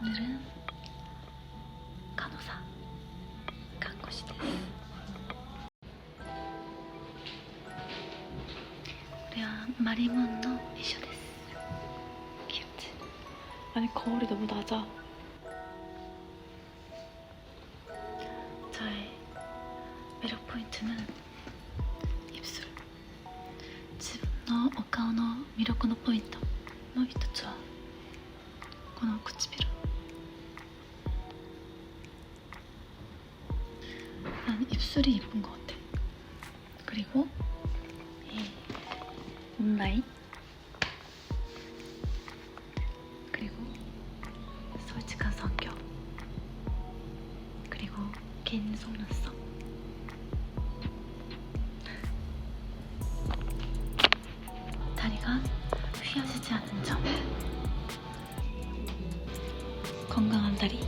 오늘은 간호사 간코시 데스 네. 우리 와 마리몬노 이쇼 데스. 귀엽지? 아니 거울이 너무 낮아. 저의 매력 포인트는 입술. 지금のお顔の魅力のポイントの一つはこの唇 난 입술이 예쁜 것 같아. 그리고 이 온라인. 그리고 솔직한 성격. 그리고 긴 속눈썹. 다리가 휘어지지 않는 점. 건강한 다리